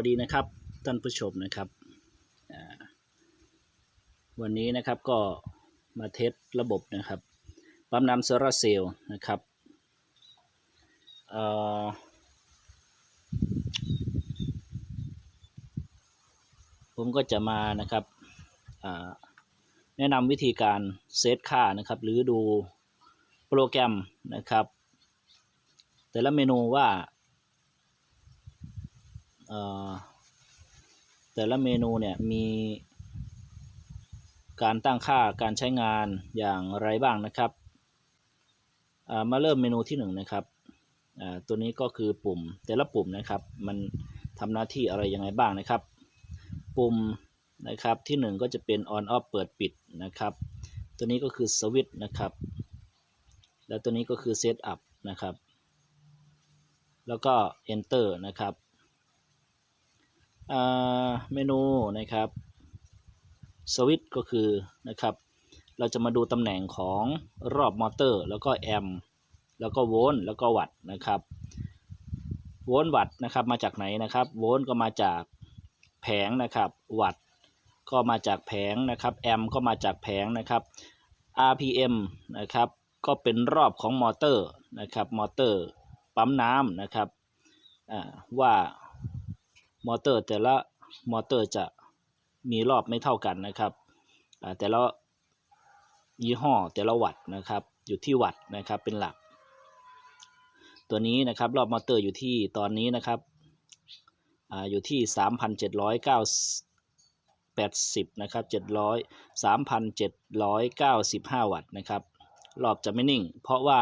วัสดีนะครับท่านผู้ชมนะครับวันนี้นะครับก็มาเทสระบบนะครับปั๊มน้ำโซลาร์เซลล์นะครับผมก็จะมานะครับแนะนำวิธีการเซตค่านะครับหรือดูโปรแกรมนะครับ แต่ละเมนูว่า แต่ละเมนูเนี่ยมีการตั้งค่าการใช้งานอย่างไรบ้างนะครับมาเริ่มเมนูที่หนึ่งนะครับตัวนี้ก็คือปุ่มแต่ละปุ่มนะครับ มันทำหน้าที่อะไรยังไงบ้างนะครับ ปุ่มนะครับที่หนึ่งก็จะเป็น on off เปิดปิดนะครับ ตัวนี้ก็คือสวิตช์นะครับ แล้วตัวนี้ก็คือ set up นะครับ แล้วก็ enter นะครับ เมนูนะครับสวิตก็คือนะครับเราจะมาดูตำแหน่งของรอบมอเตอร์ แล้วก็แอมแล้วก็โวลต์แล้วก็วัตต์นะครับโวลต์วัตต์นะครับมาจากไหนนะครับโวลต์ก็มาจากแผงนะครับวัตต์ก็มาจากแผงนะครับแอมก็มาจากแผงนะครับ RPM นะครับก็เป็นรอบของมอเตอร์นะครับมอเตอร์ปั๊มน้ำนะครับว่า มอเตอร์แต่ละมอเตอร์จะมีรอบไม่เท่ากันนะครับแต่ละยี่ห้อแต่ละวัตต์นะครับ อยู่ที่วัตต์นะครับเป็นหลัก ตัวนี้นะครับรอบมอเตอร์อยู่ที่ตอนนี้นะครับออยู่ที่ 3,780นะครับ700 3,795 วัตต์นะครับรอบจะไม่นิ่ง เพราะว่า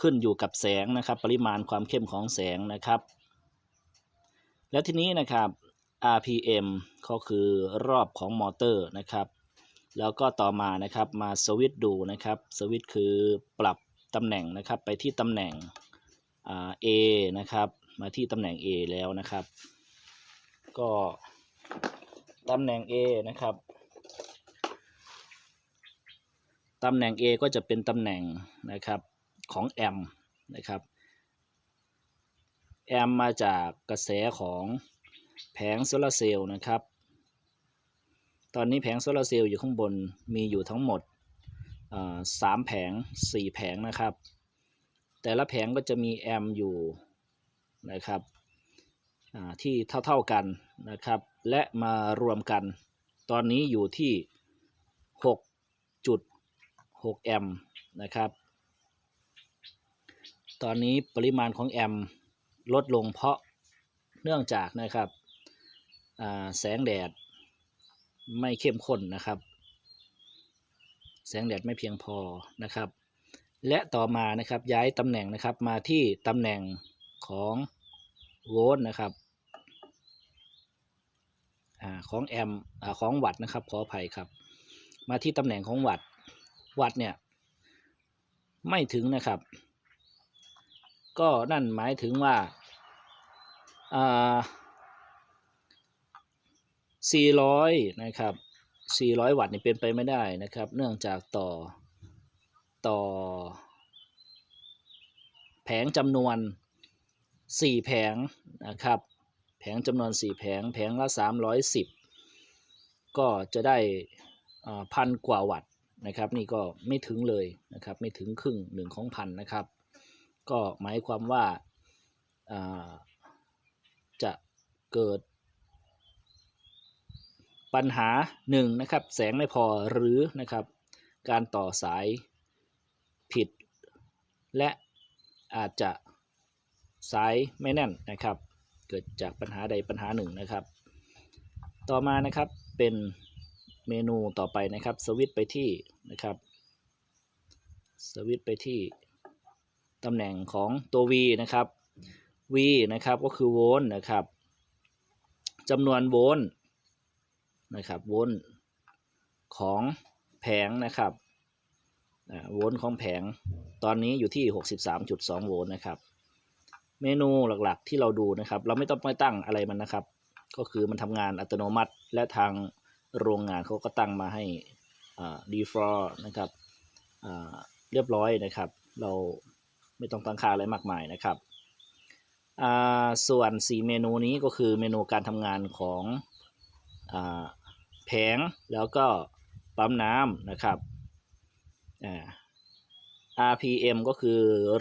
ขึ้นอยู่กับแสงนะครับ ปริมาณความเข้มของแสงนะครับ แล้วทีนี้นะครับ RPM ก็คือรอบของมอเตอร์นะครับ แล้วก็ต่อมานะครับมาสวิตดูนะครับสวิตคือปรับตำแหน่งนะครับไปที่ตำแหน่งอ่า A นะครับ มาที่ตำแหน่ง A แล้วนะครับ ก็ตำแหน่ง A นะครับตำแหน่ง A ก็จะเป็นตำแหน่งนะครับของแอมนะครับ แอมมาจากกระแสของแผงโซลาร์เซลล์นะครับ ตอนนี้แผงโซลาร์เซลล์อยู่ข้างบนมีอยู่ทั้งหมดสามแผงสี่แผงนะครับ แต่ละแผงก็จะมีแอมอยู่นะครับอ่าที่เท่าๆกันนะครับ และมารวมกัน ตอนนี้อยู่ที่ 6.6 แอมนะครับ ตอนนี้ปริมาณของแอม ลดลงเพราะเนื่องจากนะครับแสงแดดไม่เข้มข้นนะครับ แสงแดดไม่เพียงพอนะครับ และต่อมานะครับย้ายตำแหน่งนะครับมาที่ตำแหน่งของโวลต์นะครับอของแอมอของวัตต์นะครับขออภัยครับ มาที่ตำแหน่งของวัตต์วัตต์เนี่ยไม่ถึงนะครับ ก็นั่นหมายถึงว่าา400 นะครับ 400 วัตต์นี่เป็นไปไม่ได้นะครับ เนื่องจากต่อต่อ แผงจำนวน 4 แผงนะครับ แผงจำนวน 4 แผง แผงละ 310 ก็จะได้พันกว่าวัตต์นะครับ นี่ก็ไม่ถึงเลยนะครับ ไม่ถึงครึ่งหนึ่งของพันนะครับ ก็หมายความว่าาจะเกิด ปัญหาหนึ่งนะครับแสงไม่พอหรือนะครับการต่อสายผิด และอาจจะสายไม่แน่นนะครับ เกิดจากปัญหาใดปัญหาหนึ่งนะครับ ต่อมานะครับเป็นเมนูต่อไปนะครับ สวิตไปที่นะครับ สวิตไปที่ ตำแหน่งของตัว V นะครับ V นะครับก็คือโวลต์นะครับจำนวนโวลต์นะครับโวลต์ของแผงนะครับโวลต์ของแผงตอนนี้อยู่ที่ 63.2 โวลต์นะครับ เมนูหลักๆที่เราดูนะครับ เราไม่ต้องไปตั้งอะไรมันนะครับ ก็คือมันทำงานอัตโนมัติ และทางโรงงานเขาก็ตั้งมาให้อ่า default นะครับเรียบร้อยนะครับ เรา ไม่ต้องตั้งค่าอะไรมากมายนะครับ ส่วน 4 เมนูนี้ก็คือเมนูการทำงานของอแผงแล้วก็ปั๊มน้ำนะครับ RPM ก็คือ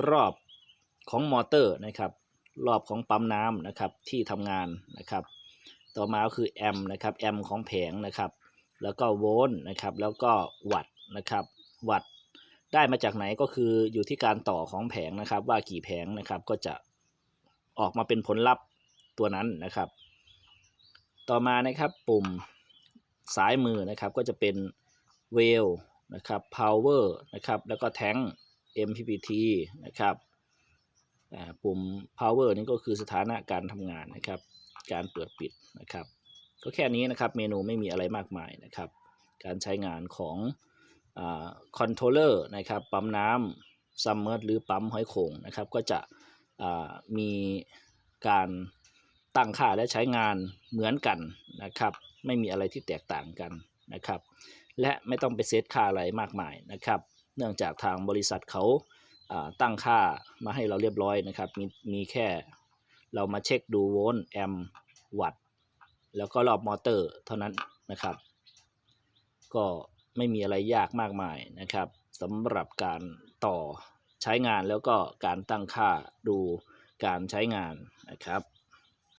รอบของมอเตอร์นะครับ รอบของปั๊มน้ำนะครับที่ทำงานนะครับ ต่อมาก็คือแอมนะครับแอมของแผงนะครับ แล้วก็โวลต์นะครับ แล้วก็วัตต์นะครับ วัตต์ ได้มาจากไหนก็คืออยู่ที่การต่อของแผงนะครับ ว่ากี่แผงนะครับก็จะออกมาเป็นผลลัพธ์ตัวนั้นนะครับ ต่อมานะครับปุ่มซ้ายมือนะครับก็จะเป็นเวลนะครับ power นะครับแล้วก็แทง MPPT นะครับปุ่ม power นี่ก็คือสถานะการทำงานนะครับ การเปิดปิดนะครับ ก็แค่นี้นะครับเมนูไม่มีอะไรมากมายนะครับ การใช้งานของ คอนโทรลเลอร์นะครับปั๊มน้ำซัมเมอร์หรือปั๊มห้อยโขงนะครับก็จะมีการตั้งค่าและใช้งานเหมือนกันนะครับไม่มีอะไรที่แตกต่างกันนะครับและไม่ต้องไปเซตค่าอะไรมากมายนะครับ เนื่องจากทางบริษัทเขาาตั้งค่ามาให้เราเรียบร้อยนะครับ มีมีแค่เรามาเช็คดูโวลต์แอมป์วัตต์แล้วก็รอบมอเตอร์เท่านั้นนะครับ ก็ ไม่มีอะไรยากมากมายนะครับสำหรับการต่อใช้งานแล้วก็การตั้งค่าดูการใช้งานนะครับ